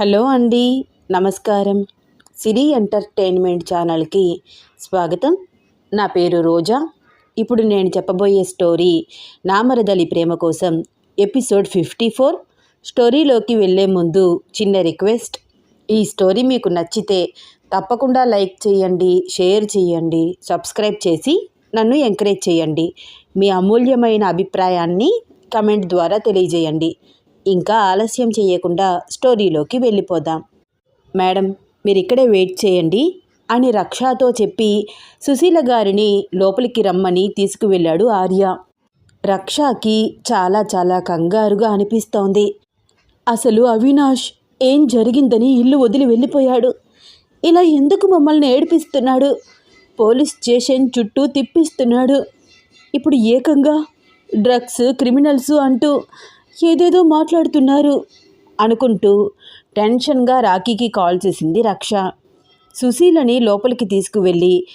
Hello అండి నమస్కారం. సిరి entertainment ఛానల్కి స్వాగతం. నా పేరు రోజా. ఇప్పుడు నేను చెప్పబోయే స్టోరీ నామరదలి ప్రేమ కోసం ఎపిసోడ్ ఫిఫ్టీ ఫోర్. స్టోరీలోకి వెళ్ళే ముందు చిన్న రిక్వెస్ట్. ఈ స్టోరీ మీకు నచ్చితే తప్పకుండా లైక్ చేయండి షేర్ చేయండి సబ్స్క్రైబ్ చేసి నన్ను ఎంకరేజ్ చేయండి. మీ అమూల్యమైన అభిప్రాయాన్ని కమెంట్ ద్వారా తెలియజేయండి. ఇంకా ఆలస్యం చేయకుండా స్టోరీలోకి వెళ్ళిపోదాం. మేడం మీరు ఇక్కడే వెయిట్ చేయండి అని రక్షాతో చెప్పి సుశీల గారిని లోపలికి రమ్మని తీసుకువెళ్ళాడు ఆర్య. రక్షాకి చాలా చాలా కంగారుగా అనిపిస్తోంది. అసలు అవినాష్ ఏం జరిగిందని ఇల్లు వదిలి వెళ్ళిపోయాడు. ఇలా ఎందుకు మమ్మల్ని ఏడిపిస్తున్నాడు? పోలీస్ స్టేషన్ చుట్టూ తిప్పిస్తున్నాడు. ఇప్పుడు ఏకంగా డ్రగ్స్ క్రిమినల్స్ అంటూ ఏదేదో మాట్లాడుతున్నారు అనుకుంటూ టెన్షన్గా రాఖీకి కాల్ చేసింది రక్ష. సుశీలని లోపలికి తీసుకువెళ్ళి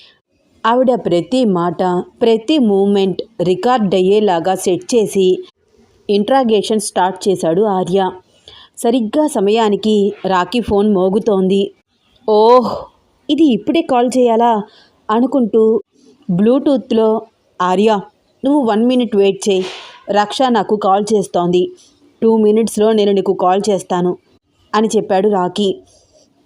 ఆవిడ ప్రతి మాట ప్రతి మూమెంట్ రికార్డ్ అయ్యేలాగా సెట్ చేసి ఇంట్రాగేషన్ స్టార్ట్ చేశాడు ఆర్య. సరిగ్గా సమయానికి రాఖీ ఫోన్ మోగుతోంది. ఓహ్ ఇది ఇప్పుడే కాల్ చేయాలా? అనుకుంటూ బ్లూటూత్లో ఆర్య నువ్వు వన్ మినిట్ వెయిట్ చేయి. రక్ష నాకు కాల్ చేస్తోంది. టూ మినిట్స్లో నేను నీకు కాల్ చేస్తాను అని చెప్పాడు రాకీ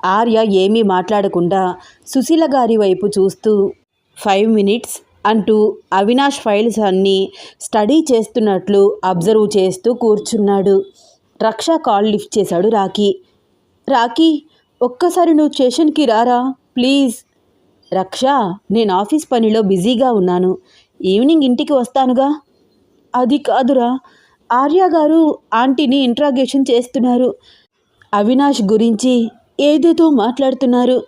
ఆర్య ఏమీ మాట్లాడకుండా సుశీల గారి వైపు చూస్తూ ఫైవ్ మినిట్స్ అంటూ అవినాష్ ఫైల్స్ అన్నీ స్టడీ చేస్తున్నట్లు అబ్జర్వ్ చేస్తూ కూర్చున్నాడు. రక్ష కాల్ లిఫ్ట్ చేశాడు రాకీ రాకీ ఒక్కసారి నువ్వు స్టేషన్కి రారా? ప్లీజ్. రక్ష నేను ఆఫీస్ పనిలో బిజీగా ఉన్నాను. ఈవినింగ్ ఇంటికి వస్తానుగా? అది కాదురా. ఆర్య గారు ఆంటీని ఇంట్రాగేషన్ చేస్తున్నారు. అవినాష్ గురించి ఏదేదో మాట్లాడుతున్నారు.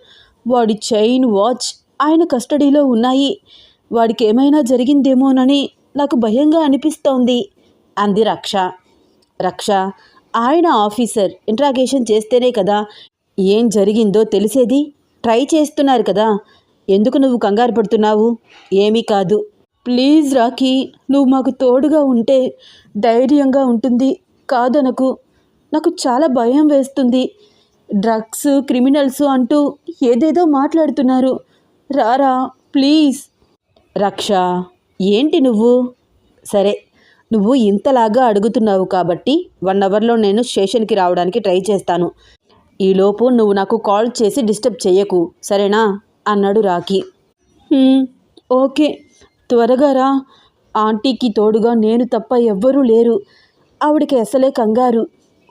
వాడి చైన్ వాచ్ ఆయన కస్టడీలో ఉన్నాయి. వాడికి ఏమైనా జరిగిందేమోనని నాకు భయంగా అనిపిస్తోంది. అంది రక్ష. రక్ష ఆయన ఆఫీసర్ ఇంట్రాగేషన్ చేస్తేనే కదా ఏం జరిగిందో తెలిసేది? ట్రై చేస్తున్నారు కదా. ఎందుకు నువ్వు కంగారు పడుతున్నావు? ఏమీ కాదు. ప్లీజ్ రాఖీ నువ్వు మాకు తోడుగా ఉంటే ధైర్యంగా ఉంటుంది. కాదనకు. నాకు చాలా భయం వేస్తుంది. డ్రగ్స్ క్రిమినల్స్ అంటూ ఏదేదో మాట్లాడుతున్నారు. రారా ప్లీజ్. రక్ష ఏంటి నువ్వు? సరే నువ్వు ఇంతలాగా అడుగుతున్నావు కాబట్టి వన్ అవర్లో నేను స్టేషన్కి రావడానికి ట్రై చేస్తాను. ఈలోపు నువ్వు నాకు కాల్ చేసి డిస్టర్బ్ చేయకు సరేనా? అన్నాడు రాఖీ. ఓకే. త్వరగా రా. ఆంటీకి తోడుగా నేను తప్ప ఎవ్వరూ లేరు. ఆవిడకి అసలే కంగారు.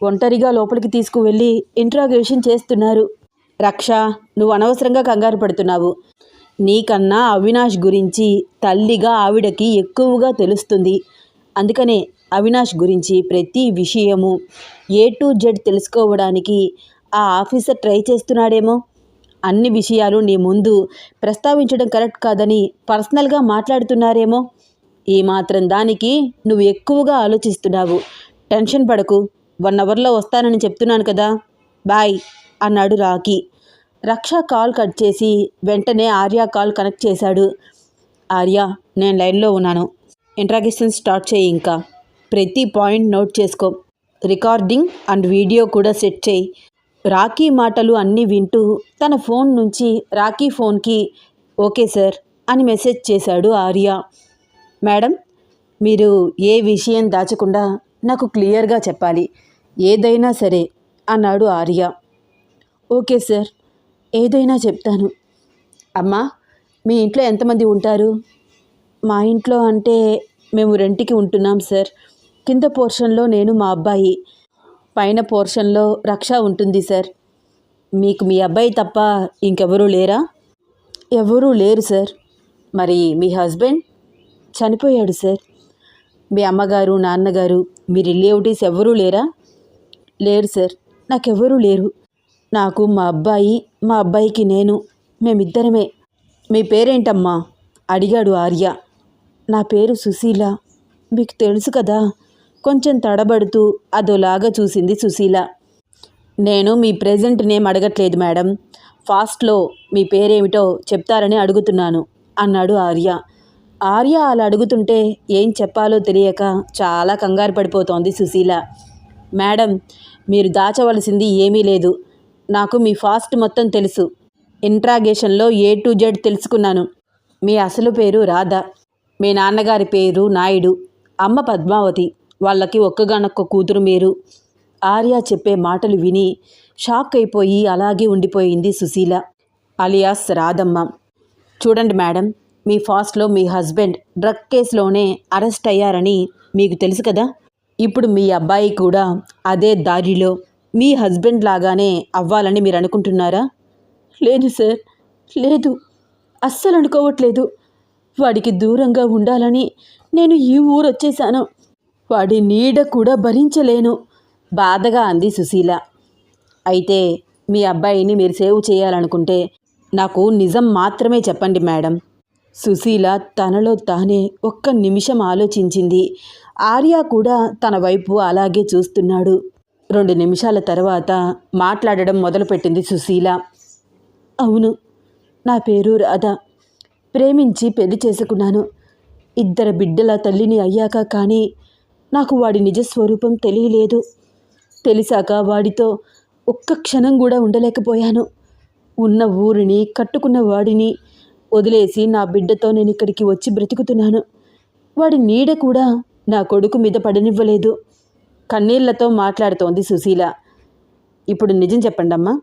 ఒంటరిగా లోపలికి తీసుకువెళ్ళి ఇంట్రాగేషన్ చేస్తున్నారు. రక్ష నువ్వు అనవసరంగా కంగారు పడుతున్నావు. నీకన్నా అవినాష్ గురించి తల్లిగా ఆవిడకి ఎక్కువగా తెలుస్తుంది. అందుకనే అవినాష్ గురించి ప్రతి విషయము ఏ టు జెడ్ తెలుసుకోవడానికి ఆ ఆఫీసర్ ట్రై చేస్తున్నాడేమో. అన్ని విషయాలు నీ ముందు ప్రస్తావించడం కరెక్ట్ కాదని పర్సనల్గా మాట్లాడుతున్నారేమో? ఈ మాత్రం దానికి నువ్వు ఎక్కువగా ఆలోచిస్తున్నావు. టెన్షన్ పడకు. వన్ అవర్లో వస్తానని చెప్తున్నాను కదా. బాయ్ అన్నాడు రాకీ రక్ష కాల్ కట్ చేసి వెంటనే ఆర్య కాల్ కనెక్ట్ చేశాడు. ఆర్య నేను లైన్లో ఉన్నాను. ఇంట్రాగేషన్ స్టార్ట్ చేయి ఇంకా. ప్రతి పాయింట్ నోట్ చేసుకో. రికార్డింగ్ అండ్ వీడియో కూడా సెట్ చేయి. రాఖీ మాటలు అన్నీ వింటూ తన ఫోన్ నుంచి రాఖీ ఫోన్కి ఓకే సార్ అని మెసేజ్ చేశాడు ఆర్య. మేడం మీరు ఏ విషయం దాచకుండా నాకు క్లియర్గా చెప్పాలి. ఏదైనా సరే అన్నాడు ఆర్య. ఓకే సార్ ఏదైనా చెప్తాను. అమ్మా మీ ఇంట్లో ఎంతమంది ఉంటారు? మా ఇంట్లో అంటే మేము రెంట్కి ఉంటున్నాం సార్. కింద పోర్షన్లో నేను మా అబ్బాయి. పైన పోర్షన్లో రక్ష ఉంటుంది సార్. మీకు మీ అబ్బాయి తప్ప ఇంకెవరూ లేరా? ఎవరూ లేరు సార్. మరి మీ హస్బెండ్? చనిపోయాడు సార్. మీ అమ్మగారు నాన్నగారు మీ రిలేటివ్స్ ఎవరూ లేరా? లేరు సార్. నాకెవరూ లేరు. నాకు మా అబ్బాయి మా అబ్బాయికి నేను మేమిద్దరమే. మీ పేరేంటమ్మా? అడిగాడు ఆర్య. నా పేరు సుశీల. మీకు తెలుసు కదా కొంచెం తడబడుతూ అదోలాగా చూసింది సుశీల. నేను మీ ప్రెజెంట్ నేమ్ అడగట్లేదు మేడం. ఫాస్ట్లో మీ పేరేమిటో చెప్తారని అడుగుతున్నాను అన్నాడు ఆర్య. ఆర్య అలా అడుగుతుంటే ఏం చెప్పాలో తెలియక చాలా కంగారు పడిపోతోంది సుశీల. మేడం మీరు దాచవలసింది ఏమీ లేదు. నాకు మీ ఫాస్ట్ మొత్తం తెలుసు. ఇంట్రాగేషన్లో ఏ టు జెడ్ తెలుసుకున్నాను. మీ అసలు పేరు రాధ. మీ నాన్నగారి పేరు నాయుడు. అమ్మ పద్మావతి. వాళ్ళకి ఒక్కగానొక్క కూతురు మీరు. ఆర్య చెప్పే మాటలు విని షాక్ అయిపోయి అలాగే ఉండిపోయింది సుశీల అలియాస్ రాధమ్మ. చూడండి మేడం మీ ఫాస్ట్లో మీ హస్బెండ్ డ్రగ్ కేసులోనే అరెస్ట్ అయ్యారని మీకు తెలుసు కదా? ఇప్పుడు మీ అబ్బాయి కూడా అదే దారిలో మీ హస్బెండ్ లాగానే అవ్వాలని మీరు అనుకుంటున్నారా? లేదు సార్ లేదు. అస్సలు అనుకోవట్లేదు. వాడికి దూరంగా ఉండాలని నేను ఈ ఊరు వచ్చేసాను వాడి నీడ కూడా భరించలేను బాధగా అంది సుశీల. అయితే మీ అబ్బాయిని మీరు సేవ్ చేయాలనుకుంటే నాకు నిజం మాత్రమే చెప్పండి మేడం. సుశీల తనలో తానే ఒక్క నిమిషం ఆలోచించింది. ఆర్య కూడా తన వైపు అలాగే చూస్తున్నాడు. రెండు నిమిషాల తర్వాత మాట్లాడడం మొదలుపెట్టింది సుశీల. అవును నా పేరు రాధ. ప్రేమించి పెళ్ళి చేసుకున్నాను. ఇద్దరు బిడ్డల తల్లిని అయ్యాక కానీ నాకు వాడి నిజస్వరూపం తెలియలేదు. తెలిసాక వాడితో ఒక్క క్షణం కూడా ఉండలేకపోయాను. ఉన్న ఊరిని కట్టుకున్న వాడిని వదిలేసి నా బిడ్డతో నేను ఇక్కడికి వచ్చి బ్రతుకుతున్నాను. వాడి నీడ కూడా నా కొడుకు మీద పడనివ్వలేదు. కన్నీళ్ళతో మాట్లాడుతోంది సుశీల. ఇప్పుడు నిజం చెప్పండమ్మా.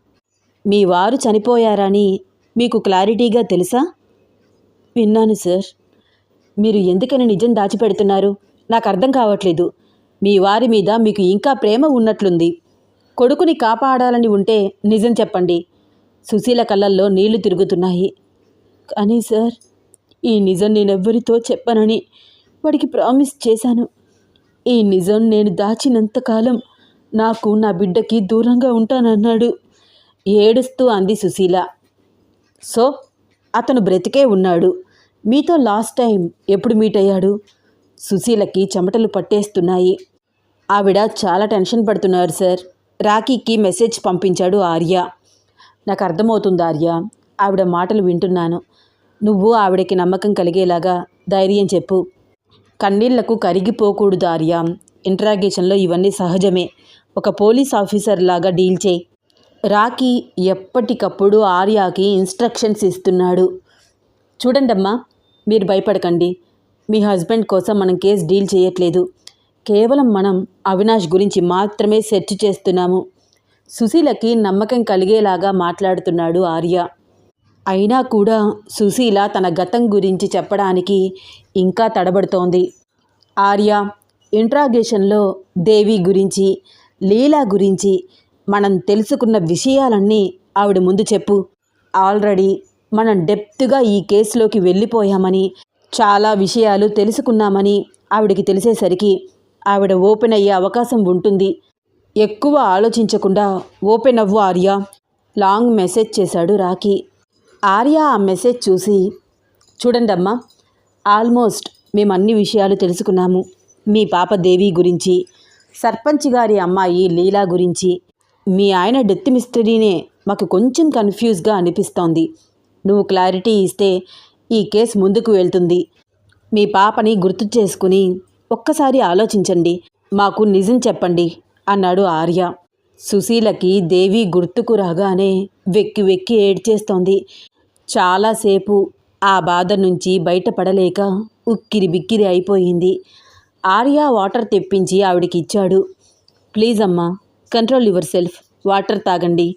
మీ వారు చనిపోయారని మీకు క్లారిటీగా తెలుసా? విన్నాను సార్. మీరు ఎందుకని నిజం దాచిపెడుతున్నారు? నాకు అర్థం కావట్లేదు. మీ వారి మీద మీకు ఇంకా ప్రేమ ఉన్నట్లుంది. కొడుకుని కాపాడాలని ఉంటే నిజం చెప్పండి. సుశీల కళ్ళల్లో నీళ్ళు తిరుగుతున్నాయి. కానీ సార్ ఈ నిజం నేనెవ్వరితో చెప్పనని వాడికి ప్రామిస్ చేశాను. ఈ నిజం నేను దాచినంతకాలం నాకు నా బిడ్డకి దూరంగా ఉంటానన్నాడు. ఏడుస్తూ అంది సుశీల. సో అతను బ్రతికే ఉన్నాడు. మీతో లాస్ట్ టైం ఎప్పుడు మీట్ అయ్యాడు? సుశీలకి చెమటలు పట్టేస్తున్నాయి. ఆవిడ చాలా టెన్షన్ పడుతున్నారు సార్. రాఖీకి మెసేజ్ పంపించాడు ఆర్య. నాకు అర్థమవుతుంది ఆర్య. ఆవిడ మాటలు వింటున్నాను. నువ్వు ఆవిడకి నమ్మకం కలిగేలాగా ధైర్యం చెప్పు. కన్నీళ్ళకు కరిగిపోకూడదు ఆర్య. ఇంట్రాగేషన్లో ఇవన్నీ సహజమే. ఒక పోలీస్ ఆఫీసర్ లాగా డీల్ చేయి. రాకీ ఎప్పటికప్పుడు ఆర్యాకి ఇన్స్ట్రక్షన్స్ ఇస్తున్నాడు. చూడండమ్మా మీరు భయపడకండి. మీ హస్బెండ్ కోసం మనం కేసు డీల్ చేయట్లేదు. కేవలం మనం అవినాష్ గురించి మాత్రమే సెర్చ్ చేస్తున్నాము. సుశీలకి నమ్మకం కలిగేలాగా మాట్లాడుతున్నాడు ఆర్య. అయినా కూడా సుశీల తన గతం గురించి చెప్పడానికి ఇంకా తడబడుతోంది. ఆర్య ఇంట్రాగేషన్లో దేవి గురించి లీలా గురించి మనం తెలుసుకున్న విషయాలన్నీ ఆవిడ ముందు చెప్పు. ఆల్రెడీ మనం డెప్త్గా ఈ కేసులోకి వెళ్ళిపోయామని చాలా విషయాలు తెలుసుకున్నామని ఆవిడకి తెలిసేసరికి ఆవిడ ఓపెన్ అయ్యే అవకాశం ఉంటుంది. ఎక్కువ ఆలోచించకుండా ఓపెన్ అవ్వు ఆర్య. లాంగ్ మెసేజ్ చేశాడు రాకీ ఆర్య ఆ మెసేజ్ చూసి చూడండమ్మా ఆల్మోస్ట్ మేము అన్ని విషయాలు తెలుసుకున్నాము. మీ పాప దేవి గురించి సర్పంచ్ గారి అమ్మాయి లీలా గురించి మీ ఆయన డెత్ మిస్టరీనే మాకు కొంచెం కన్ఫ్యూజ్గా అనిపిస్తోంది. నువ్వు క్లారిటీ ఇస్తే ఈ కేసు ముందుకు వెళ్తుంది. మీ పాపని గుర్తు చేసుకుని ఒక్కసారి ఆలోచించండి. మాకు నిజం చెప్పండి అన్నాడు ఆర్య. సుశీలకి దేవి గుర్తుకు రాగానే వెక్కి వెక్కి ఏడ్చేస్తోంది. చాలాసేపు ఆ బాధ నుంచి బయటపడలేక ఉక్కిరి బిక్కిరి అయిపోయింది. ఆర్య వాటర్ తెప్పించి ఆవిడకి ఇచ్చాడు. ప్లీజ్ అమ్మా కంట్రోల్ యువర్ సెల్ఫ్ వాటర్ తాగండి.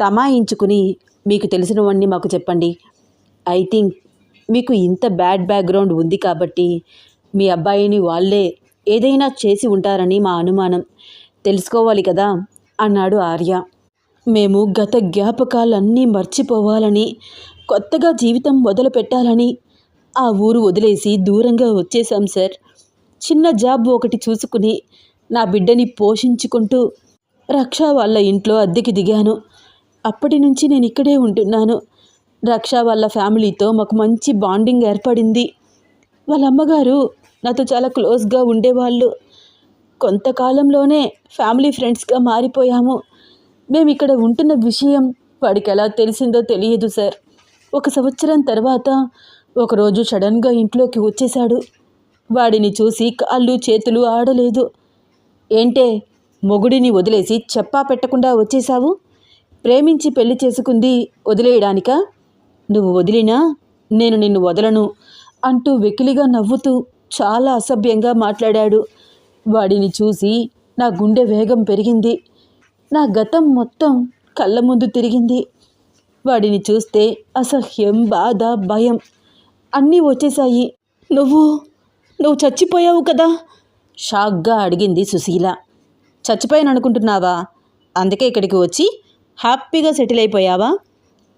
తమాయించుకుని మీకు తెలిసినవన్నీ మాకు చెప్పండి. ఐ థింక్ మీకు ఇంత బ్యాడ్ బ్యాక్గ్రౌండ్ ఉంది కాబట్టి మీ అబ్బాయిని వాళ్ళే ఏదైనా చేసి ఉంటారని మా అనుమానం. తెలుసుకోవాలి కదా? అన్నాడు ఆర్య. మేము గత జ్ఞాపకాలన్నీ మర్చిపోవాలని కొత్తగా జీవితం మొదలు పెట్టాలని ఆ ఊరు వదిలేసి దూరంగా వచ్చేసాం సార్. చిన్న జాబ్ ఒకటి చూసుకుని నా బిడ్డని పోషించుకుంటూ రక్ష వాళ్ళ ఇంట్లో అద్దెకి దిగాను. అప్పటి నుంచి నేను ఇక్కడే ఉంటున్నాను. రక్ష వాళ్ళ ఫ్యామిలీతో మాకు మంచి బాండింగ్ ఏర్పడింది. వాళ్ళ అమ్మగారు నాతో చాలా క్లోజ్గా ఉండేవాళ్ళు. కొంతకాలంలోనే ఫ్యామిలీ ఫ్రెండ్స్గా మారిపోయాము. మేము ఇక్కడ ఉంటున్న విషయం వాడికి ఎలా తెలిసిందో తెలియదు సార్. ఒక సంవత్సరం తర్వాత ఒకరోజు సడన్గా ఇంట్లోకి వచ్చేశాడు. వాడిని చూసి కాళ్ళు చేతులు ఆడలేదు. ఏంటే మొగుడిని వదిలేసి చెప్పా పెట్టకుండా వచ్చేశావు? ప్రేమించి పెళ్ళి చేసుకుంది వదిలేయడానికా? నువ్వు వదిలినా నేను నిన్ను వదలను అంటూ వెకిలిగా నవ్వుతూ చాలా అసభ్యంగా మాట్లాడాడు. వాడిని చూసి నా గుండె వేగం పెరిగింది. నా గతం మొత్తం కళ్ళ ముందు తిరిగింది. వాడిని చూస్తే అసహ్యం బాధ భయం అన్నీ వచ్చేశాయి. నువ్వు నువ్వు చచ్చిపోయావు కదా? షాక్గా అడిగింది సుశీల. చచ్చిపోయాను అనుకుంటున్నావా అందుకే ఇక్కడికి వచ్చి హ్యాపీగా సెటిల్ అయిపోయావా?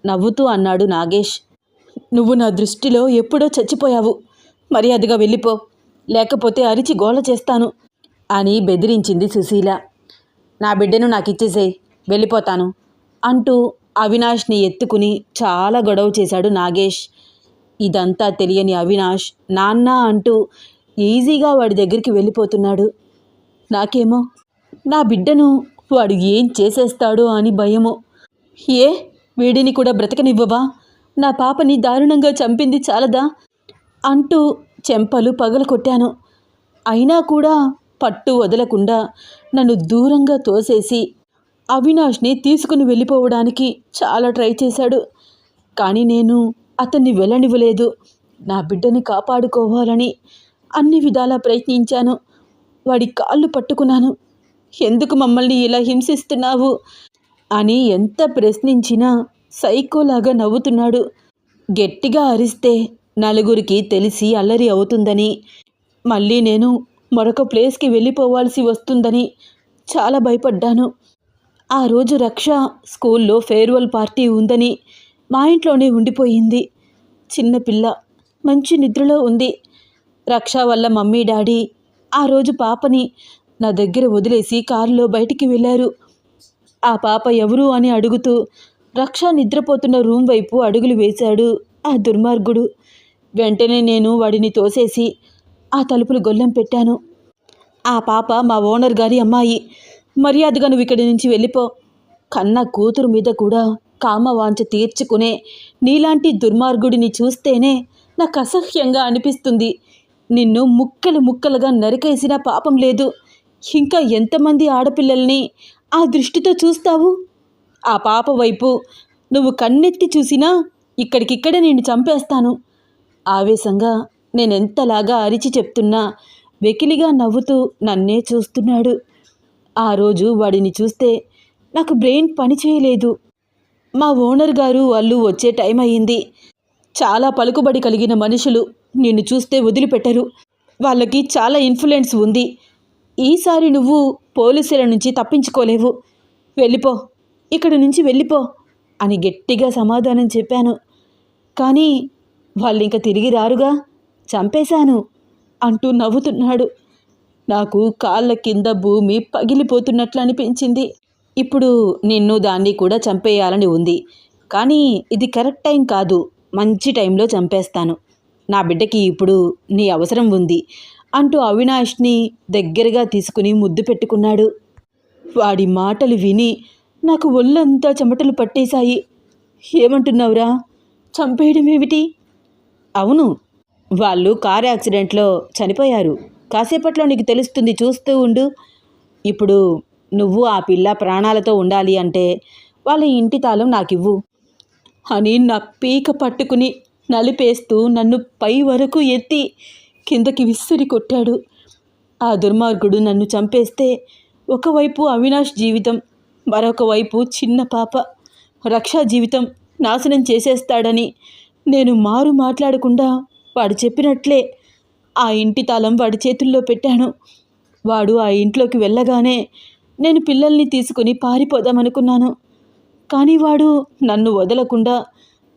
నవ్వుతూ అన్నాడు నాగేష్. నువ్వు నా దృష్టిలో ఎప్పుడో చచ్చిపోయావు. మర్యాదగా వెళ్ళిపో. లేకపోతే అరిచి గోల చేస్తాను అని బెదిరించింది సుశీల. నా బిడ్డను నాకు ఇచ్చేసేయ్ వెళ్ళిపోతాను అంటూ అవినాష్ని ఎత్తుకుని చాలా గొడవ చేశాడు నాగేష్. ఇదంతా తెలియని అవినాష్ నాన్న అంటూ ఈజీగా వాడి దగ్గరికి వెళ్ళిపోతున్నాడు. నాకేమో నా బిడ్డను వాడు ఏం చేసేస్తాడో అని భయము. ఏ? వీడిని కూడా బ్రతకనివ్వవా? నా పాపని దారుణంగా చంపింది చాలదా? అంటూ చెంపలు పగలకొట్టాను అయినా కూడా పట్టు వదలకుండా నన్ను దూరంగా తోసేసి అవినాష్ని తీసుకుని వెళ్ళిపోవడానికి చాలా ట్రై చేశాడు. కానీ నేను అతన్ని వెళ్ళనివ్వలేదు. నా బిడ్డని కాపాడుకోవాలని అన్ని విధాలా ప్రయత్నించాను. వాడి కాళ్ళు పట్టుకున్నాను. ఎందుకు మమ్మల్ని ఇలా హింసిస్తున్నావు? అని ఎంత ప్రశ్నించినా సైకోలాగా నవ్వుతున్నాడు. గట్టిగా అరిస్తే నలుగురికి తెలిసి అల్లరి అవుతుందని మళ్ళీ నేను మరొక ప్లేస్కి వెళ్ళిపోవాల్సి వస్తుందని చాలా భయపడ్డాను. ఆ రోజు రక్ష స్కూల్లో ఫేర్వెల్ పార్టీ ఉందని మా ఇంట్లోనే ఉండిపోయింది. చిన్నపిల్ల మంచి నిద్రలో ఉంది. రక్ష వల్ల మమ్మీ డాడీ ఆ రోజు పాపని నా దగ్గర వదిలేసి కారులో బయటికి వెళ్ళారు. ఆ పాప ఎవరు అని అడుగుతూ రక్ష నిద్రపోతున్న రూమ్ వైపు అడుగులు వేశాడు ఆ దుర్మార్గుడు. వెంటనే నేను వాడిని తోసేసి ఆ తలుపులు గొల్లెం పెట్టాను. ఆ పాప మా ఓనర్ గారి అమ్మాయి. మర్యాదగా నువ్వు ఇక్కడి నుంచి వెళ్ళిపో. కన్న కూతురు మీద కూడా కామవాంఛ తీర్చుకునే నీలాంటి దుర్మార్గుడిని చూస్తేనే నాకు అసహ్యంగా అనిపిస్తుంది. నిన్ను ముక్కలు ముక్కలుగా నరికేసిన పాపం లేదు. ఇంకా ఎంతమంది ఆడపిల్లల్ని ఆ దృష్టితో చూస్తావు? ఆ పాప వైపు నువ్వు కన్నెత్తి చూసినా ఇక్కడికిక్కడే నేను చంపేస్తాను. ఆవేశంగా నేనెంతలాగా అరిచి చెప్తున్నా వెకిలిగా నవ్వుతూ నన్నే చూస్తున్నాడు. ఆ రోజు వాడిని చూస్తే నాకు బ్రెయిన్ పని చేయలేదు. మా ఓనర్ గారు వాళ్ళు వచ్చే టైం అయ్యింది. చాలా పలుకుబడి కలిగిన మనుషులు నిన్ను చూస్తే వదిలిపెట్టరు. వాళ్ళకి చాలా ఇన్ఫ్లుయెన్స్ ఉంది. ఈసారి నువ్వు పోలీసుల నుంచి తప్పించుకోలేవు. వెళ్ళిపో. ఇక్కడి నుంచి వెళ్ళిపో అని గట్టిగా సమాధానం చెప్పాను. కానీ వాళ్ళు ఇంకా తిరిగి రారుగా. చంపేశాను అంటూ నవ్వుతున్నాడు. నాకు కాళ్ళ కింద భూమి పగిలిపోతున్నట్లు అనిపించింది. ఇప్పుడు నిన్ను దాన్ని కూడా చంపేయాలని ఉంది. కానీ ఇది కరెక్ట్ టైం కాదు. మంచి టైంలో చంపేస్తాను. నా బిడ్డకి ఇప్పుడు నీ అవసరం ఉంది. అంటూ అవినాష్ని దగ్గరగా తీసుకుని ముద్దు పెట్టుకున్నాడు. వాడి మాటలు విని నాకు ఒళ్ళంతా చెమటలు పట్టేశాయి. ఏమంటున్నావురా? చంపేయడం ఏమిటి? అవును వాళ్ళు కార్ యాక్సిడెంట్లో చనిపోయారు. కాసేపట్లో నీకు తెలుస్తుంది చూస్తూ ఉండు. ఇప్పుడు నువ్వు ఆ పిల్ల ప్రాణాలతో ఉండాలి అంటే వాళ్ళ ఇంటి తాళం నాకివ్వు. అని నా పీక పట్టుకుని నలిపేస్తూ నన్ను పై వరకు ఎత్తి కిందకి విసిరి కొట్టాడు. ఆ దుర్మార్గుడు నన్ను చంపేస్తే ఒకవైపు అవినాష్ జీవితం మరొక వైపు చిన్న పాప. రక్షా జీవితం నాశనం చేసేస్తాడని నేను మారు మాట్లాడకుండా వాడు చెప్పినట్లే ఆ ఇంటి తాళం వాడి చేతుల్లో పెట్టాను. వాడు ఆ ఇంట్లోకి వెళ్ళగానే నేను పిల్లల్ని తీసుకుని పారిపోదామనుకున్నాను. కానీ వాడు నన్ను వదలకుండా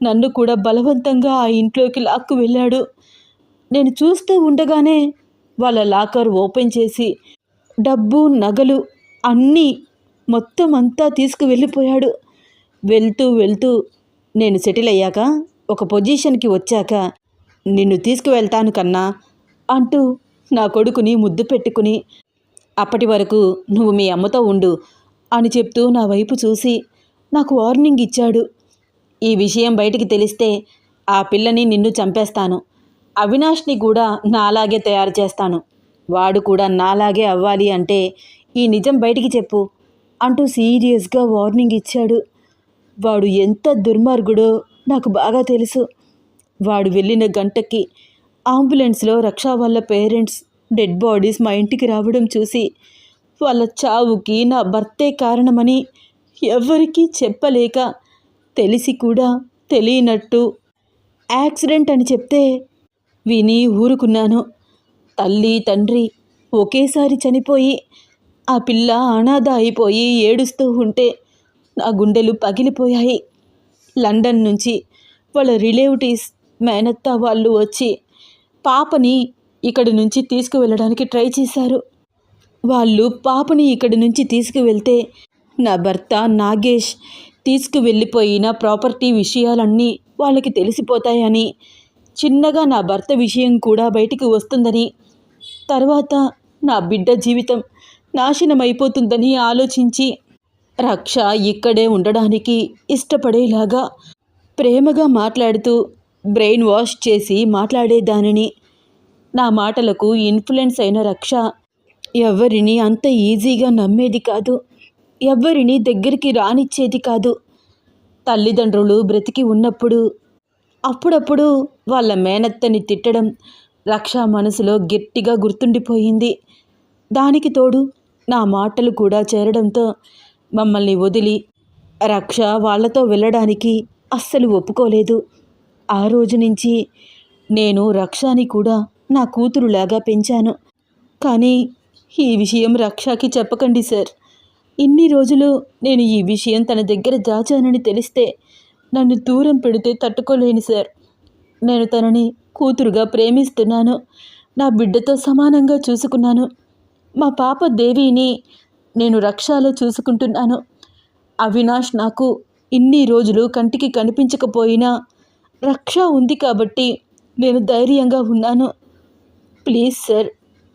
నన్ను కూడా బలవంతంగా ఆ ఇంట్లోకి లాక్కు వెళ్ళాడు. నేను చూస్తూ ఉండగానే వాళ్ళ లాకర్ ఓపెన్ చేసి డబ్బు నగలు అన్నీ మొత్తం అంతా తీసుకువెళ్ళిపోయాడు. వెళ్తూ వెళ్తూ నేను సెటిల్ అయ్యాక ఒక పొజిషన్కి వచ్చాక నిన్ను తీసుకువెళ్తాను కన్నా అంటూ నా కొడుకుని ముద్దు పెట్టుకుని అప్పటి వరకు నువ్వు మీ అమ్మతో ఉండు అని చెప్తూ నా వైపు చూసి నాకు వార్నింగ్ ఇచ్చాడు. ఈ విషయం బయటికి తెలిస్తే ఆ పిల్లని నిన్ను చంపేస్తాను. అవినాష్ని కూడా నాలాగే తయారు చేస్తాను. వాడు కూడా నాలాగే అవ్వాలి అంటే ఈ నిజం బయటికి చెప్పు అంటూ సీరియస్గా వార్నింగ్ ఇచ్చాడు. వాడు ఎంత దుర్మార్గుడో నాకు బాగా తెలుసు. వాడు వెళ్ళిన గంటకి అంబులెన్స్లో రక్షా వాళ్ళ పేరెంట్స్ డెడ్ బాడీస్ మా ఇంటికి రావడం చూసి వాళ్ళ చావుకి నా భర్తే కారణమని ఎవరికీ చెప్పలేక తెలిసి కూడా తెలియనట్టు యాక్సిడెంట్ అని చెప్తే విని ఊరుకున్నాను. తల్లి తండ్రి ఒకేసారి చనిపోయి ఆ పిల్ల అనాథ అయిపోయి ఏడుస్తూ ఉంటే నా గుండెలు పగిలిపోయాయి. లండన్ నుంచి వాళ్ళ రిలేటివ్స్ మేనత్త వాళ్ళు వచ్చి పాపని ఇక్కడి నుంచి తీసుకువెళ్ళడానికి ట్రై చేశారు. వాళ్ళు పాపని ఇక్కడి నుంచి తీసుకువెళ్తే నా భర్త నాగేష్ తీసుకువెళ్ళిపోయిన ప్రాపర్టీ విషయాలన్నీ వాళ్ళకి తెలిసిపోతాయని చిన్నగా నా భర్త విషయం కూడా బయటికి వస్తుందని తర్వాత నా బిడ్డ జీవితం నాశనమైపోతుందని ఆలోచించి రక్ష ఇక్కడే ఉండడానికి ఇష్టపడేలాగా ప్రేమగా మాట్లాడుతూ బ్రెయిన్ వాష్ చేసి మాట్లాడేదానిని. నా మాటలకు ఇన్ఫ్లుయెన్స్ అయిన రక్ష ఎవరిని అంత ఈజీగా నమ్మేది కాదు ఎవ్వరిని దగ్గరికి రానిచ్చేది కాదు. తల్లిదండ్రులు బ్రతికి ఉన్నప్పుడు అప్పుడప్పుడు వాళ్ళ మేనత్తని తిట్టడం రక్ష మనసులో గట్టిగా గుర్తుండిపోయింది. దానికి తోడు నా మాటలు కూడా చేరడంతో మమ్మల్ని వదిలి రక్ష వాళ్ళతో వెళ్ళడానికి అస్సలు ఒప్పుకోలేదు. ఆ రోజు నుంచి నేను రక్షని కూడా నా కూతురులాగా పెంచాను. కానీ ఈ విషయం రక్షకి చెప్పకండి సార్. ఇన్ని రోజులు నేను ఈ విషయం తన దగ్గర దాచానని తెలిస్తే నన్ను దూరం పెడితే తట్టుకోలేను సార్. నేను తనని కూతురుగా ప్రేమిస్తున్నాను. నా బిడ్డతో సమానంగా చూసుకున్నాను. మా పాప దేవిని నేను రక్షాలో చూసుకుంటున్నాను. అవినాష్ నాకు ఇన్ని రోజులు కంటికి కనిపించకపోయినా రక్ష ఉంది కాబట్టి నేను ధైర్యంగా ఉన్నాను. ప్లీజ్ సార్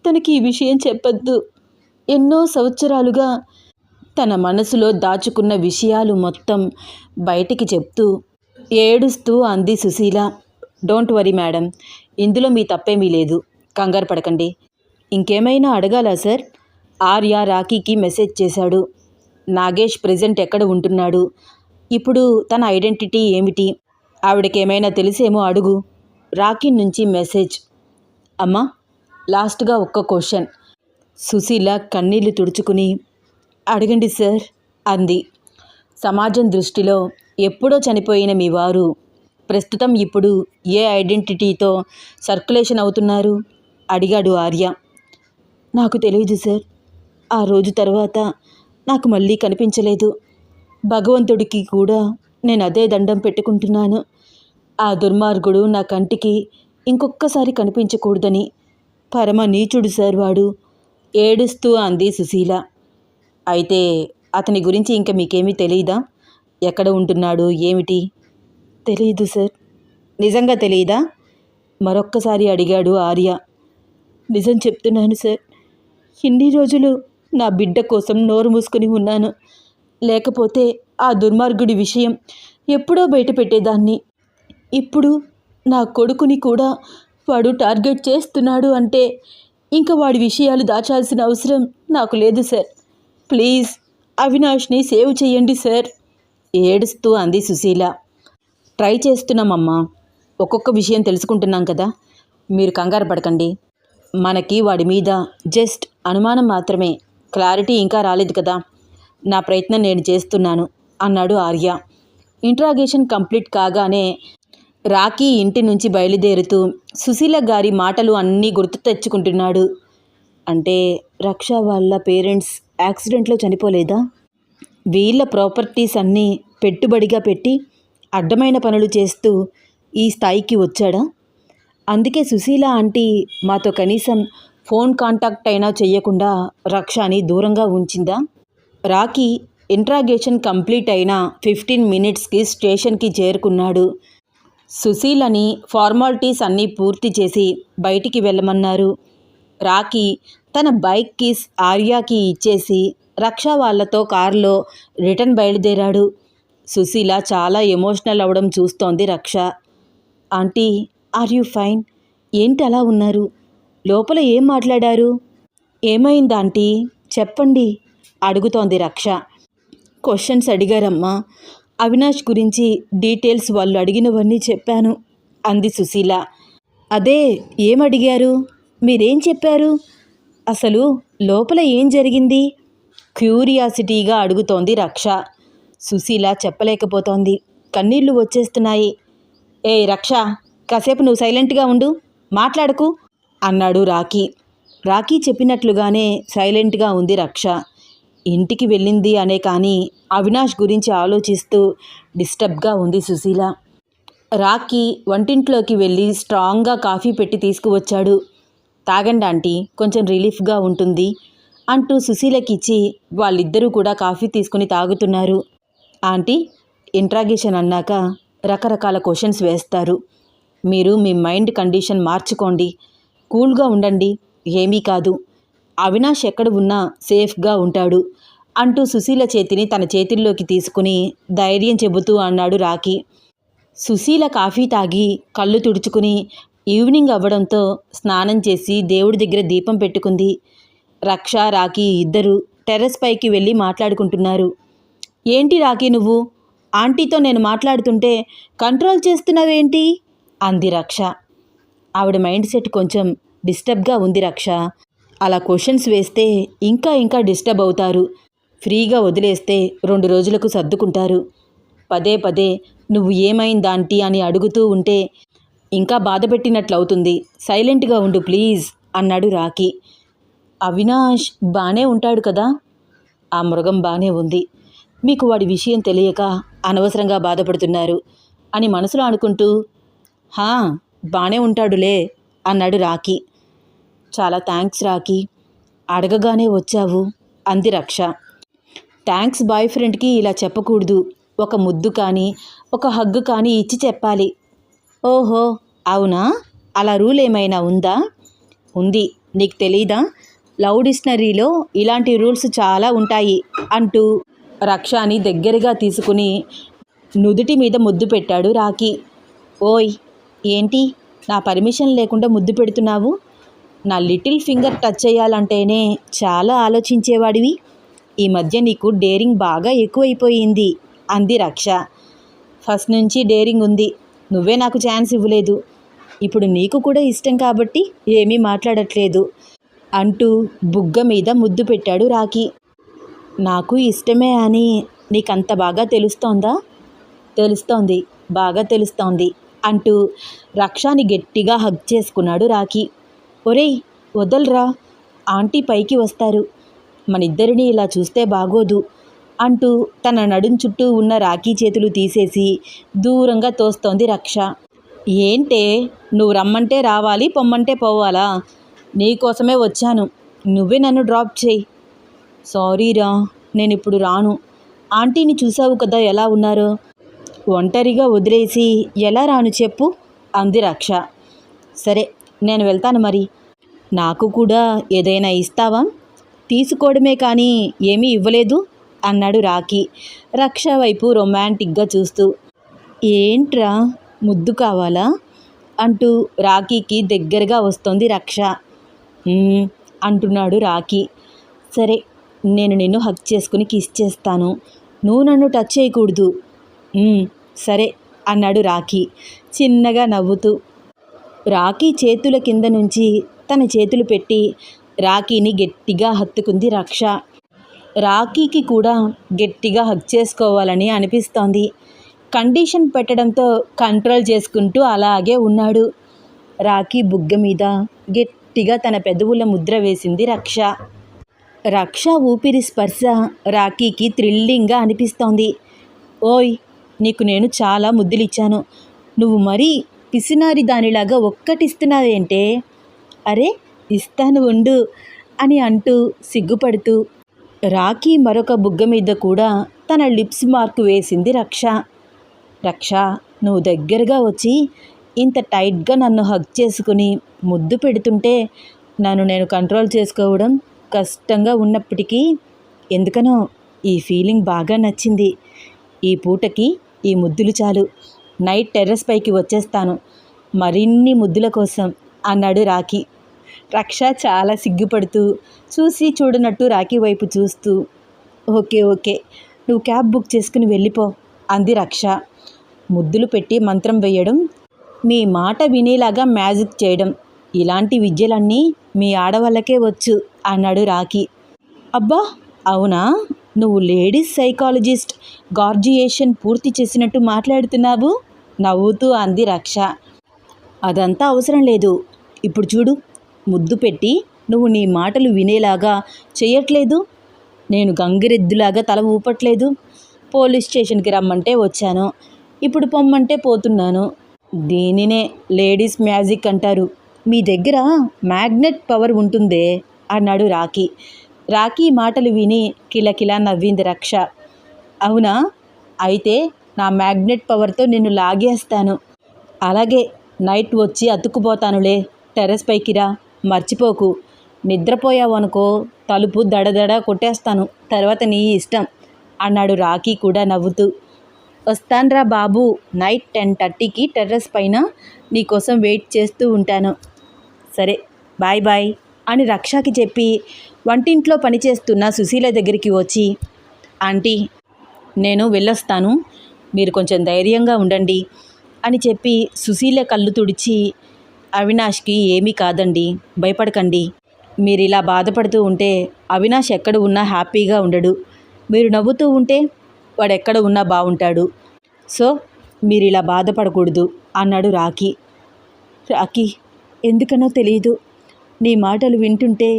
తనకి ఈ విషయం చెప్పొద్దు. ఎన్నో సంవత్సరాలుగా తన మనసులో దాచుకున్న విషయాలు మొత్తం బయటికి చెప్తూ ఏడుస్తూ అంది సుశీల. డోంట్ వరీ మేడం ఇందులో మీ తప్పేమీ లేదు. కంగారు పడకండి. ఇంకేమైనా అడగాలా సార్? ఆర్య రాఖీకి మెసేజ్ చేశాడు. నాగేష్ ప్రజెంట్ ఎక్కడ ఉంటున్నాడు? ఇప్పుడు తన ఐడెంటిటీ ఏమిటి? ఆవిడకి ఏమైనా తెలిసేమో అడుగు. రాఖీ నుంచి మెసేజ్. అమ్మా లాస్ట్గా ఒక్క క్వశ్చన్. సుశీల కన్నీళ్ళు తుడుచుకుని అడగండి సార్ అంది. సమాజం దృష్టిలో ఎప్పుడో చనిపోయిన మీ వారు ప్రస్తుతం ఇప్పుడు ఏ ఐడెంటిటీతో సర్క్యులేషన్ అవుతున్నారు? అడిగాడు ఆర్య. నాకు తెలియదు సార్. ఆ రోజు తర్వాత నాకు మళ్ళీ కనిపించలేదు. భగవంతుడికి కూడా నేను అదే దండం పెట్టుకుంటున్నాను. ఆ దుర్మార్గుడు నా కంటికి ఇంకొక్కసారి కనిపించకూడదని పరమ నీచుడు సార్ వాడు ఏడుస్తూ అంది సుశీల. అయితే అతని గురించి ఇంకా మీకేమీ తెలియదా ఎక్కడ ఉంటున్నాడు? ఏమిటి? తెలియదు సార్. నిజంగా తెలియదా మరొక్కసారి అడిగాడు ఆర్య. నిజం చెప్తున్నాను సార్. ఇన్ని రోజులు నా బిడ్డ కోసం నోరు మూసుకుని ఉన్నాను. లేకపోతే ఆ దుర్మార్గుడి విషయం ఎప్పుడో బయట పెట్టేదాన్ని. ఇప్పుడు నా కొడుకుని కూడా వాడు టార్గెట్ చేస్తున్నాడు అంటే ఇంకా వాడి విషయాలు దాచాల్సిన అవసరం నాకు లేదు సార్. ప్లీజ్ అవినాష్ని సేవ్ చేయండి సార్ ఏడుస్తూ అంది సుశీల. ట్రై చేస్తున్నామమ్మా ఒక్కొక్క విషయం తెలుసుకుంటున్నాం కదా మీరు కంగారు పడకండి. మనకి వాడి మీద జస్ట్ అనుమానం మాత్రమే క్లారిటీ ఇంకా రాలేదు కదా నా ప్రయత్నం నేను చేస్తున్నాను అన్నాడు ఆర్య. ఇంట్రాగేషన్ కంప్లీట్ కాగానే రాఖీ ఇంటి నుంచి బయలుదేరుతూ సుశీల గారి మాటలు అన్నీ గుర్తు తెచ్చుకుంటున్నాడు. అంటే రక్ష వాళ్ళ పేరెంట్స్ యాక్సిడెంట్లో చనిపోలేదా? వీళ్ళ ప్రాపర్టీస్ అన్నీ పెట్టుబడిగా పెట్టి అడ్డమైన పనులు చేస్తూ ఈ స్థాయికి వచ్చాడా? అందుకే సుశీల ఆంటీ మాతో కనీసం ఫోన్ కాంటాక్ట్ అయినా చెయ్యకుండా రక్షని దూరంగా ఉంచిందా? రాకీ ఇంట్రాగేషన్ కంప్లీట్ అయిన ఫిఫ్టీన్ మినిట్స్కి స్టేషన్కి చేరుకున్నాడు. సుశీలని ఫార్మాలిటీస్ అన్నీ పూర్తి చేసి బయటికి వెళ్ళమన్నారు. రాకీ తన బైక్ కీస్ ఆర్యాకి ఇచ్చేసి రక్ష వాళ్ళతో కారులో రిటర్న్ బయలుదేరాడు. సుశీల చాలా ఎమోషనల్ అవడం చూస్తోంది Raksha. Aunty are you fine? ఏంటి అలా ఉన్నారు? లోపల ఏం మాట్లాడారు? ఏమైంది ఆంటీ? చెప్పండి అడుగుతోంది రక్ష. క్వశ్చన్స్ అడిగారమ్మా. అవినాష్ గురించి డీటెయిల్స్ వాళ్ళు అడిగినవన్నీ చెప్పాను అంది సుశీల. అదే ఏమడిగారు మీరేం చెప్పారు? అసలు లోపల ఏం జరిగింది? క్యూరియాసిటీగా అడుగుతోంది రక్ష. సుశీల చెప్పలేకపోతోంది. కన్నీళ్ళు వచ్చేస్తున్నాయి. ఏ రక్ష కాసేపు నువ్వు సైలెంట్గా ఉండు మాట్లాడకు అన్నాడు రాకీ రాకీ చెప్పినట్లుగానే సైలెంట్గా ఉంది రక్ష. ఇంటికి వెళ్ళింది అనే కానీ అవినాష్ గురించి ఆలోచిస్తూ డిస్టర్బ్గా ఉంది సుశీల. రాకీ వంటింట్లోకి వెళ్ళి స్ట్రాంగ్గా కాఫీ పెట్టి తీసుకువచ్చాడు. తాగండి ఆంటీ. కొంచెం రిలీఫ్గా ఉంటుంది అంటూ సుశీలకిచ్చి వాళ్ళిద్దరూ కూడా కాఫీ తీసుకుని తాగుతున్నారు. ఆంటీ ఇంట్రాగేషన్ అన్నాక రకరకాల క్వశ్చన్స్ వేస్తారు. మీరు మీ మైండ్ కండిషన్ మార్చుకోండి. కూల్గా ఉండండి. ఏమీ కాదు. అవినాష్ ఎక్కడ ఉన్నా సేఫ్గా ఉంటాడు అంటూ సుశీల చేతిని తన చేతుల్లోకి తీసుకుని ధైర్యం చెబుతూ అన్నాడు రాకీ సుశీల కాఫీ తాగి కళ్ళు తుడుచుకుని ఈవినింగ్ అవ్వడంతో స్నానం చేసి దేవుడి దగ్గర దీపం పెట్టుకుంది. రక్ష రాఖీ ఇద్దరు టెర్రస్ పైకి వెళ్ళి మాట్లాడుకుంటున్నారు. ఏంటి రాఖీ నువ్వు? ఆంటీతో నేను మాట్లాడుతుంటే కంట్రోల్ చేస్తున్నావేంటి? అంది రక్ష. ఆవిడ మైండ్ సెట్ కొంచెం డిస్టర్బ్గా ఉంది రక్ష. అలా క్వశ్చన్స్ వేస్తే ఇంకా ఇంకా డిస్టర్బ్ అవుతారు. ఫ్రీగా వదిలేస్తే రెండు రోజులకు సర్దుకుంటారు. పదే పదే నువ్వు ఏమైందాంటీ అని అడుగుతూ ఉంటే ఇంకా బాధ పెట్టినట్లవుతుంది సైలెంట్గా ఉండు ప్లీజ్ అన్నాడు రాకీ అవినాష్ బానే ఉంటాడు కదా? ఆ మృగం బానే ఉంది. మీకు వాడి విషయం తెలియక అనవసరంగా బాధపడుతున్నారు అని మనసులో అనుకుంటూ హా బానే ఉంటాడులే అన్నాడు రాకీ చాలా థ్యాంక్స్ రాకీ అడగగానే వచ్చావు అంది రక్ష. థ్యాంక్స్ బాయ్ ఫ్రెండ్కి ఇలా చెప్పకూడదు. ఒక ముద్దు కానీ ఒక హగ్గు కానీ ఇచ్చి చెప్పాలి. ఓహో అవునా? అలా రూల్ ఏమైనా ఉందా? ఉంది. నీకు తెలీదా? లవ్ డిక్షనరీలో ఇలాంటి రూల్స్ చాలా ఉంటాయి అంటూ రక్షాని దగ్గరగా తీసుకుని నుదుటి మీద ముద్దు పెట్టాడు రాకీ ఓయ్ ఏంటి? నా పర్మిషన్ లేకుండా ముద్దు పెడుతున్నావు? నా లిటిల్ ఫింగర్ టచ్ చేయాలంటేనే చాలా ఆలోచించేవాడివి. ఈ మధ్య నీకు డేరింగ్ బాగా ఎక్కువైపోయింది అంది రక్ష. ఫస్ట్ నుంచి డేరింగ్ ఉంది. నువ్వే నాకు ఛాన్స్ ఇవ్వలేదు. ఇప్పుడు నీకు కూడా ఇష్టం కాబట్టి ఏమీ మాట్లాడట్లేదు. అంటూ బుగ్గ మీద ముద్దు పెట్టాడు రాఖీ. నాకు ఇష్టమే అని నీకంత బాగా తెలుస్తోందా? తెలుస్తోంది బాగా తెలుస్తోంది అంటూ రక్షాని గట్టిగా హగ్ చేసుకున్నాడు రాఖీ. ఒరేయ్ వదలరా ఆంటీ పైకి వస్తారు. మనిద్దరిని ఇలా చూస్తే బాగోదు. అంటూ తన నడుం చుట్టూ ఉన్న రాఖీ చేతులు తీసేసి దూరంగా తోస్తోంది రక్ష. ఏంటే నువ్వు రమ్మంటే రావాలి పొమ్మంటే పోవాలా? నీకోసమే వచ్చాను. నువ్వే నన్ను డ్రాప్ చేయి. సారీరా నేను ఇప్పుడు రాను. ఆంటీని చూసావు కదా ఎలా ఉన్నారో? ఒంటరిగా వదిలేసి ఎలా రాను చెప్పు అంది రక్ష. సరే నేను వెళ్తాను మరి. నాకు కూడా ఏదైనా ఇస్తావా? తీసుకోవడమే కానీ ఏమీ ఇవ్వలేదు. అన్నాడు రాకీ రక్ష వైపు రొమాంటిక్గా చూస్తూ ఏంట్రా ముద్దు కావాలా? అంటూ రాఖీకి దగ్గరగా వస్తోంది రక్ష. అంటున్నాడు రాఖీ. సరే నేను నిన్ను హక్ చేసుకుని కిస్ చేస్తాను. నువ్వు నన్ను టచ్ చేయకూడదు. సరే అన్నాడు రాఖీ చిన్నగా నవ్వుతూ. రాఖీ చేతుల కింద నుంచి తన చేతులు పెట్టి రాఖీని గట్టిగా హత్తుకుంది రక్ష. రాకీకి కూడా గట్టిగా హక్ చేసుకోవాలని అనిపిస్తోంది. కండిషన్ పెట్టడంతో కంట్రోల్ చేసుకుంటూ అలాగే ఉన్నాడు. రాకీ బుగ్గ మీద గట్టిగా తన పెదవుల ముద్ర వేసింది రక్ష. రక్ష ఊపిరి స్పర్శ రాకీకి థ్రిల్లింగ్గా అనిపిస్తోంది. ఓయ్ నీకు నేను చాలా ముద్దులిచ్చాను. నువ్వు మరీ పిసినారి దానిలాగా ఒక్కటిస్తున్నావేంటే? అరే ఇస్తాను ఉండు అని అంటూ సిగ్గుపడుతూ రాఖీ మరొక బుగ్గ మీద కూడా తన లిప్స్ మార్క్ వేసింది రక్ష. రక్ష నువ్వు దగ్గరగా వచ్చి ఇంత టైట్గా నన్ను హగ్ చేసుకుని ముద్దు పెడుతుంటే నన్ను నేను కంట్రోల్ చేసుకోవడం కష్టంగా ఉన్నప్పటికీ ఎందుకనో ఈ ఫీలింగ్ బాగా నచ్చింది. ఈ పూటకి ఈ ముద్దులు చాలు. నైట్ టెర్రస్ పైకి వచ్చేస్తాను. మరిన్ని ముద్దుల కోసం అన్నాడు రాఖీ. రక్ష చాలా సిగ్గుపడుతూ చూసి చూడనట్టు రాఖీ వైపు చూస్తూ ఓకే ఓకే నువ్వు క్యాబ్ బుక్ చేసుకుని వెళ్ళిపో అంది రక్ష. ముద్దులు పెట్టి మంత్రం వేయడం మీ మాట వినేలాగా మ్యాజిక్ చేయడం ఇలాంటి విద్యలన్నీ మీ ఆడవాళ్ళకే వచ్చు అన్నాడు రాఖీ. అబ్బా అవునా? నువ్వు లేడీస్ సైకాలజిస్ట్ గార్జియేషన్ పూర్తి చేసినట్టు మాట్లాడుతున్నావు? నవ్వుతూ అంది రక్ష. అదంతా అవసరం లేదు. ఇప్పుడు చూడు. ముద్దు పెట్టి నువ్వు నీ మాటలు వినేలాగా చేయట్లేదు నేను గంగిరెద్దులాగా తల ఊపట్లేదు. పోలీస్ స్టేషన్కి రమ్మంటే వచ్చాను. ఇప్పుడు పొమ్మంటే పోతున్నాను. దీనినే లేడీస్ మ్యాజిక్ అంటారు. మీ దగ్గర మ్యాగ్నెట్ పవర్ ఉంటుందే? అన్నాడు రాకీ రాకీ మాటలు విని కిలకిలా నవ్వింది రక్ష. అవునా? అయితే నా మ్యాగ్నెట్ పవర్తో నిన్ను లాగేస్తాను. అలాగే నైట్ వచ్చి అతుక్కుపోతానులే. టెర్రస్ పైకిరా మర్చిపోకు. నిద్రపోయావనుకో తలుపు దడదడ కొట్టేస్తాను. తర్వాత నీ ఇష్టం అన్నాడు రాకీ కూడా నవ్వుతూ. వస్తాన్రా బాబు నైట్ టెన్ థర్టీకి టెర్రస్ పైన నీకోసం వెయిట్ చేస్తూ ఉంటాను. సరే బాయ్ బాయ్ అని రక్షకి చెప్పి వంటింట్లో పనిచేస్తున్న సుశీల దగ్గరికి వచ్చి ఆంటీ నేను వెళ్ళొస్తాను. మీరు కొంచెం ధైర్యంగా ఉండండి అని చెప్పి సుశీల కళ్ళు తుడిచి అవినాష్కి ఏమీ కాదండి. భయపడకండి. మీరు ఇలా బాధపడుతూ ఉంటే అవినాష్ ఎక్కడ ఉన్నా హ్యాపీగా ఉండడు. మీరు నవ్వుతూ ఉంటే వాడు ఎక్కడ ఉన్నా బాగుంటాడు సో మీరు ఇలా బాధపడకూడదు అన్నాడు రాఖీ. రాఖీ ఎందుకనో తెలియదు నీ మాటలు వింటుంటే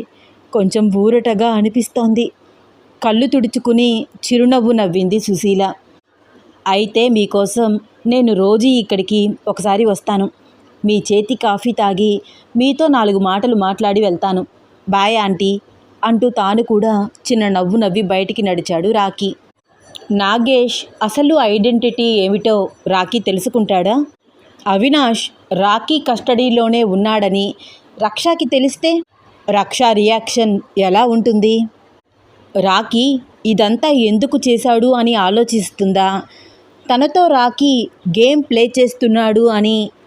కొంచెం ఊరటగా అనిపిస్తోంది. కళ్ళు తుడుచుకుని చిరునవ్వు నవ్వింది సుశీల. అయితే మీకోసం నేను రోజు ఇక్కడికి ఒకసారి వస్తాను. మీ చేతి కాఫీ తాగి మీతో నాలుగు మాటలు మాట్లాడి వెళ్తాను. బాయ్ ఆంటీ అంటూ తాను కూడా చిన్న నవ్వు నవ్వి బయటికి నడిచాడు రాకీ నాగేష్ అసలు ఐడెంటిటీ ఏమిటో రాకీ తెలుసుకుంటాడా? అవినాష్ రాకీ కస్టడీలోనే ఉన్నాడని రక్షకి తెలిస్తే రక్ష రియాక్షన్ ఎలా ఉంటుంది? రాకీ ఇదంతా ఎందుకు చేశాడు అని ఆలోచిస్తుందా? తనతో రాకీ గేమ్ ప్లే చేస్తున్నాడు అని